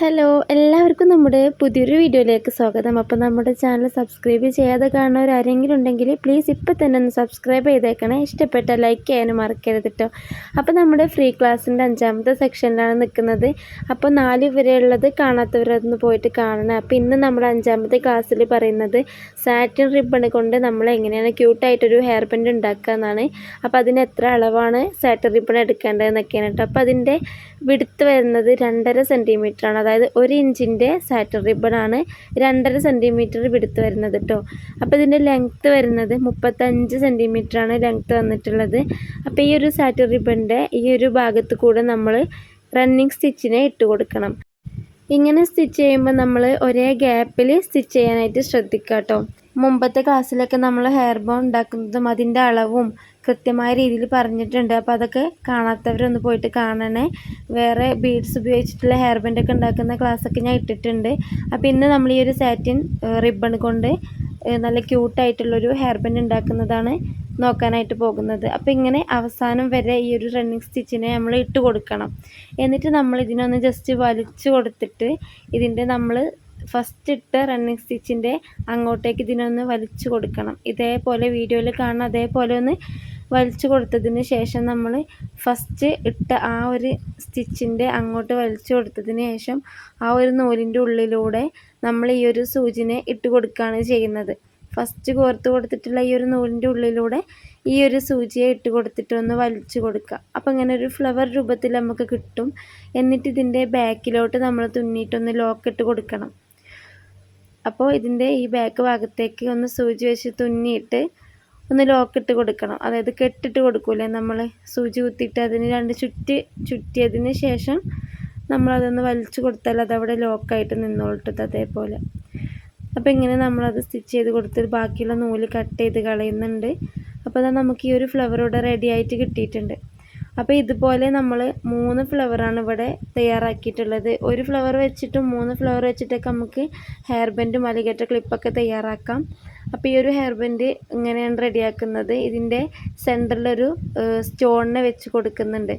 Hello എല്ലാവർക്കും നമ്മുടെ പുതിയൊരു വീഡിയോയിലേക്ക് സ്വാഗതം. അപ്പോൾ നമ്മുടെ ചാനൽ സബ്സ്ക്രൈബ് ചെയ്യാതെ കാണുന്നവർ ആരെങ്കിലും ഉണ്ടെങ്കിൽ പ്ലീസ് ഇപ്പോൾ തന്നെ ഒന്ന് സബ്സ്ക്രൈബ് ചെയ്തേക്കണേ. ഇഷ്ടപ്പെട്ട ലൈക്ക് ചെയ്യാനും മറക്കരുത് കേട്ടോ അപ്പോൾ നമ്മുടെ ഫ്രീ ക്ലാസ്സിന്റെ അഞ്ചാമത്തെ സെക്ഷനിലാണ് നിൽക്കുന്നത്. അപ്പോൾ നാല് വരെയുള്ളത് കാണാത്തവരൊന്ന് പോയിട്ട് കാണണം. അപ്പോൾ ഇന്ന് നമ്മുടെ അഞ്ചാമത്തെ ക്ലാസ്സിൽ പറയുന്നത് സാറ്റിൻ റിബൺ കൊണ്ട് നമ്മൾ എങ്ങനെയാണ് ക്യൂട്ടായിട്ടൊരു ഹെയർ ബെൻഡ് ഉണ്ടാക്കുക എന്നാണ്. അപ്പോൾ അതിന് എത്ര അളവാണ് സാറ്റിൻ റിബൺ എടുക്കേണ്ടതെന്നൊക്കെയാണ് കേട്ടോ അപ്പോൾ അതിന്റെ വിടുത്ത് വരുന്നത് രണ്ടര സെന്റിമീറ്റർ ആണ്. അതായത് ഒരു ഇഞ്ചിന്റെ സാറ്റർ റിബണാണ് രണ്ടര സെന്റിമീറ്റർ വിടുത്ത് വരുന്നത് കേട്ടോ അപ്പോൾ ഇതിന്റെ ലെങ്ത്ത് വരുന്നത് മുപ്പത്തഞ്ച് ആണ് ലെങ്ത്ത് വന്നിട്ടുള്ളത്. അപ്പോൾ ഈ ഒരു സാറ്റർ റിബണിന്റെ ഈ ഒരു ഭാഗത്ത് കൂടെ നമ്മൾ റണ്ണിങ് സ്റ്റിച്ചിനെ ഇട്ട് കൊടുക്കണം. ഇങ്ങനെ സ്റ്റിച്ച് ചെയ്യുമ്പോൾ നമ്മൾ ഒരേ ഗ്യാപ്പിൽ സ്റ്റിച്ച് ചെയ്യാനായിട്ട് ശ്രദ്ധിക്കുക കേട്ടോ മുമ്പത്തെ ക്ലാസ്സിലൊക്കെ നമ്മൾ ഹെയർ ബോൺ ഉണ്ടാക്കുന്നതും അതിന്റെ അളവും കൃത്യമായ രീതിയിൽ പറഞ്ഞിട്ടുണ്ട്. അപ്പോൾ അതൊക്കെ കാണാത്തവരൊന്ന് പോയിട്ട് കാണണേ. വേറെ ബീഡ്സ് ഉപയോഗിച്ചിട്ടുള്ള ഹെയർ ബെൻഡൊക്കെ ഉണ്ടാക്കുന്ന ക്ലാസ്സൊക്കെ ഞാൻ ഇട്ടിട്ടുണ്ട്. അപ്പോൾ ഇന്ന് നമ്മൾ ഈ ഒരു സാറ്റിൻ റിബൺ കൊണ്ട് നല്ല ക്യൂട്ടായിട്ടുള്ളൊരു ഹെയർ ബാൻഡ് ഉണ്ടാക്കുന്നതാണ് നോക്കാനായിട്ട് പോകുന്നത്. അപ്പോൾ ഇങ്ങനെ അവസാനം വരെ ഈ ഒരു റണ്ണിങ് സ്റ്റിച്ചിനെ നമ്മൾ ഇട്ട് കൊടുക്കണം. എന്നിട്ട് നമ്മൾ ഇതിനൊന്ന് ജസ്റ്റ് വലിച്ചു കൊടുത്തിട്ട് ഇതിന്റെ നമ്മൾ ഫസ്റ്റ് ഇട്ട റണ്ണിങ് സ്റ്റിച്ചിന്റെ അങ്ങോട്ടേക്ക് ഇതിനൊന്ന് വലിച്ചു കൊടുക്കണം. ഇതേപോലെ വീഡിയോയിൽ കാണുന്ന അതേപോലെ ഒന്ന് വലിച്ചു കൊടുത്തതിന് ശേഷം നമ്മൾ ഫസ്റ്റ് ഇട്ട ആ ഒരു സ്റ്റിച്ചിന്റെ അങ്ങോട്ട് വലിച്ചു കൊടുത്തതിന് ശേഷം ആ ഒരു നൂലിന്റെ ഉള്ളിലൂടെ നമ്മൾ ഈ ഒരു സൂചിനെ ഇട്ട് കൊടുക്കുകയാണ് ചെയ്യുന്നത്. ഫസ്റ്റ് കോർത്ത് കൊടുത്തിട്ടുള്ള ഈ ഒരു നൂലിന്റെ ഉള്ളിലൂടെ ഈ ഒരു സൂചിയെ ഇട്ട് കൊടുത്തിട്ട് ഒന്ന് വലിച്ചു കൊടുക്കുക. അപ്പോൾ ഇങ്ങനെ ഒരു ഫ്ലവർ രൂപത്തിൽ നമുക്ക് കിട്ടും. എന്നിട്ട് ഇതിന്റെ ബാക്കിലോട്ട് നമ്മൾ തുന്നിയിട്ടൊന്ന് ലോക്ക് ഇട്ട് കൊടുക്കണം. അപ്പോൾ ഇതിന്റെ ഈ ബാക്ക് ഭാഗത്തേക്ക് ഒന്ന് സൂചി വെച്ച് തുന്നിയിട്ട് ഒന്ന് ലോക്കിട്ട് കൊടുക്കണം. അതായത് കെട്ടിട്ട് കൊടുക്കൂലേ നമ്മൾ സൂചി കുത്തിയിട്ട് അതിന് രണ്ട് ചുറ്റി ചുറ്റിയതിന് ശേഷം നമ്മളതൊന്ന് വലിച്ചു കൊടുത്താൽ അതവിടെ ലോക്കായിട്ട് നിന്നോളിട്ടത് അതേപോലെ. അപ്പോൾ ഇങ്ങനെ നമ്മളത് സ്റ്റിച്ച് ചെയ്ത് കൊടുത്തിട്ട് ബാക്കിയുള്ള നൂൽ കട്ട് ചെയ്ത് കളയുന്നുണ്ട്. അപ്പോൾ അതാ നമുക്ക് ഈ ഒരു ഫ്ലവർ ഇവിടെ റെഡി ആയിട്ട് കിട്ടിയിട്ടുണ്ട്. അപ്പോൾ ഇതുപോലെ നമ്മൾ മൂന്ന് ഫ്ലവറാണ് ഇവിടെ തയ്യാറാക്കിയിട്ടുള്ളത്. ഒരു ഫ്ലവർ വെച്ചിട്ടും മൂന്ന് ഫ്ലവർ വെച്ചിട്ടൊക്കെ നമുക്ക് ഹെയർ ബെൻഡും അലിഗേറ്റ ക്ലിപ്പൊക്കെ തയ്യാറാക്കാം. അപ്പോൾ ഈ ഒരു ഹെയർ ബെൻഡ് ഇങ്ങനെയാണ് റെഡിയാക്കുന്നത് ഇതിന്റെ സെന്ററിലൊരു സ്റ്റോണിനെ വെച്ച് കൊടുക്കുന്നുണ്ട്.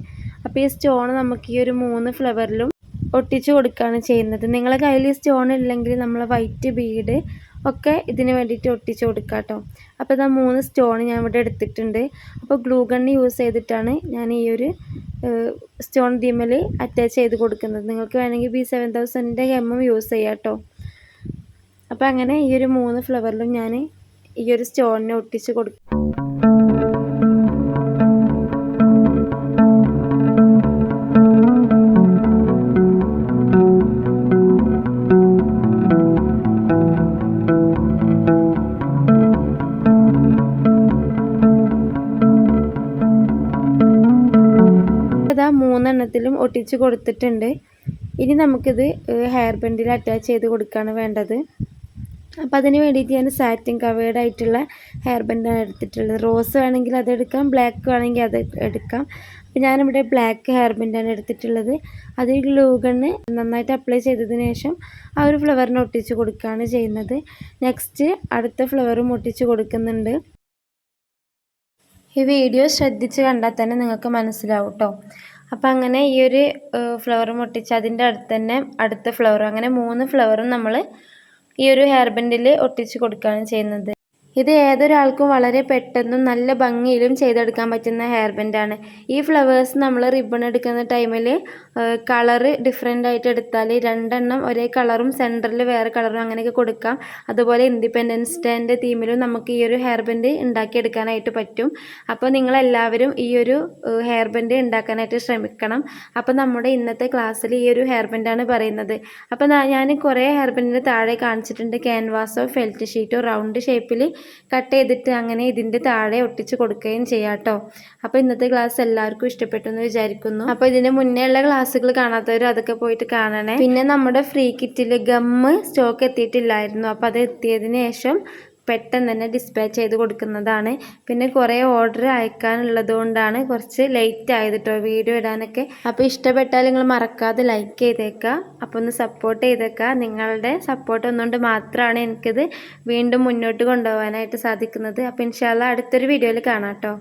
അപ്പോൾ ഈ സ്റ്റോൺ നമുക്ക് ഈ ഒരു മൂന്ന് ഫ്ലവറിലും ഒട്ടിച്ചു കൊടുക്കുകയാണ് ചെയ്യുന്നത്. നിങ്ങളെ കയ്യിൽ സ്റ്റോൺ ഇല്ലെങ്കിൽ നമ്മൾ വൈറ്റ് ബീഡ് ഒക്കെ ഇതിന് വേണ്ടിയിട്ട് ഒട്ടിച്ചു കൊടുക്കുക കേട്ടോ അപ്പോൾ ഇതാ മൂന്ന് സ്റ്റോൺ ഞാൻ ഇവിടെ എടുത്തിട്ടുണ്ട്. അപ്പോൾ ഗ്ലൂ ഗണ്ണ് യൂസ് ചെയ്തിട്ടാണ് ഞാൻ ഈ ഒരു സ്റ്റോൺ ദിമൽ അറ്റാച്ച് ചെയ്ത് കൊടുക്കുന്നത്. നിങ്ങൾക്ക് വേണമെങ്കിൽ ബി സെവൻ തൗസൻഡിന്റെ ഗമ്മും യൂസ് ചെയ്യാം കേട്ടോ അപ്പോൾ അങ്ങനെ ഈ ഒരു മൂന്ന് ഫ്ലവറിലും ഞാൻ ഈ ഒരു സ്റ്റോണിനെ ഒട്ടിച്ച് കൊടുക്കും മൂന്നെണ്ണത്തിലും ഒട്ടിച്ച് കൊടുത്തിട്ടുണ്ട്. ഇനി നമുക്കിത് ഹെയർ ബെൻഡിൽ അറ്റാച്ച് ചെയ്ത് കൊടുക്കുകയാണ് വേണ്ടത്. അപ്പോൾ അതിന് വേണ്ടിയിട്ട് ഞാൻ സാറ്റിൻ കവേർഡ് ആയിട്ടുള്ള ഹെയർ ബെൻഡാണ് എടുത്തിട്ടുള്ളത്. റോസ് വേണമെങ്കിൽ അതെടുക്കാം ബ്ലാക്ക് വേണമെങ്കിൽ അത് എടുക്കാം. അപ്പോൾ ഞാനിവിടെ ബ്ലാക്ക് ഹെയർ ബെൻഡാണ് എടുത്തിട്ടുള്ളത്. അത് ഗ്ലൂ നന്നായിട്ട് അപ്ലൈ ചെയ്തതിന് ശേഷം ആ ഒരു ഫ്ലവറിന് ഒട്ടിച്ച് കൊടുക്കുകയാണ് ചെയ്യുന്നത്. നെക്സ്റ്റ് അടുത്ത ഫ്ലവറും ഒട്ടിച്ച് കൊടുക്കുന്നുണ്ട്. ഈ വീഡിയോ ശ്രദ്ധിച്ച് കണ്ടാൽ തന്നെ നിങ്ങൾക്ക് മനസ്സിലാവും കേട്ടോ അപ്പോൾ അങ്ങനെ ഈ ഒരു ഫ്ലവർ മുട്ടിച്ച് അതിന്റെ അടുത്ത് തന്നെ അടുത്ത ഫ്ലവറും അങ്ങനെ മൂന്ന് ഫ്ലവറും നമ്മൾ ഈ ഒരു ഹെയർ ബൻഡിൽ ഒട്ടിച്ച് കൊടുക്കുകയാണ് ചെയ്യുന്നത്. ഇത് ഏതൊരാൾക്കും വളരെ പെട്ടെന്നും നല്ല ഭംഗിയിലും ചെയ്തെടുക്കാൻ പറ്റുന്ന ഹെയർ ബെൻഡാണ് ഈ ഫ്ലവേഴ്സ് നമ്മൾ റിബൺ എടുക്കുന്ന ടൈമിൽ കളറ് ഡിഫറെന്റ് ആയിട്ട് എടുത്താൽ രണ്ടെണ്ണം ഒരേ കളറും സെന്ററിൽ വേറെ കളറും അങ്ങനെയൊക്കെ കൊടുക്കാം. അതുപോലെ ഇൻഡിപെൻഡൻസ് ഡേന്റെ തീമിലും നമുക്ക് ഈ ഒരു ഹെയർ ബെൻഡ് ഉണ്ടാക്കിയെടുക്കാനായിട്ട് പറ്റും. അപ്പോൾ നിങ്ങളെല്ലാവരും ഈ ഒരു ഹെയർ ബെൻഡ് ഉണ്ടാക്കാനായിട്ട് ശ്രമിക്കണം. അപ്പോൾ നമ്മുടെ ഇന്നത്തെ ക്ലാസ്സിൽ ഈ ഒരു ഹെയർ ബെൻഡാണ് പറയുന്നത്. അപ്പോൾ ഞാൻ കുറേ ഹെയർ ബെൻഡിന്റെ താഴെ കാണിച്ചിട്ടുണ്ട്. ക്യാൻവാസോ ഫെൽറ്റ് ഷീറ്റോ റൗണ്ട് ഷേപ്പിൽ കട്ട് ചെയ്തിട്ട് അങ്ങനെ ഇതിന്റെ താഴെ ഒട്ടിച്ച് കൊടുക്കുകയും ചെയ്യാം കേട്ടോ അപ്പോൾ ഇന്നത്തെ ക്ലാസ് എല്ലാവർക്കും ഇഷ്ടപ്പെട്ടു എന്ന് വിചാരിക്കുന്നു. അപ്പോൾ ഇതിന് മുന്നേ ഉള്ള ക്ലാസ്സുകൾ കാണാത്തവർ അതൊക്കെ പോയിട്ട് കാണണേ. പിന്നെ നമ്മുടെ ഫ്രീ കിറ്റിൽ ഗമ്മ് സ്റ്റോക്ക് എത്തിയിട്ടില്ലായിരുന്നു. അപ്പോൾ അത് എത്തിയതിന് ശേഷം പെട്ടെന്ന് തന്നെ ഡിസ്പാച്ച് ചെയ്ത് കൊടുക്കുന്നതാണ്. പിന്നെ കുറേ ഓർഡർ അയക്കാനുള്ളത് കൊണ്ടാണ് കുറച്ച് ലേറ്റ് ആയത് കേട്ടോ വീഡിയോ ഇടാനൊക്കെ. അപ്പോൾ ഇഷ്ടപ്പെട്ടാൽ നിങ്ങൾ മറക്കാതെ ലൈക്ക് ചെയ്തേക്കുക അപ്പോൾ ഒന്ന് സപ്പോർട്ട് ചെയ്തേക്കുക നിങ്ങളുടെ സപ്പോർട്ട് ഒന്നുകൊണ്ട് മാത്രമാണ് എനിക്കിത് വീണ്ടും മുന്നോട്ട് കൊണ്ടുപോകാനായിട്ട് സാധിക്കുന്നത്. അപ്പോൾ ഇൻഷാല്ല അടുത്തൊരു വീഡിയോയിൽ കാണാം കേട്ടോ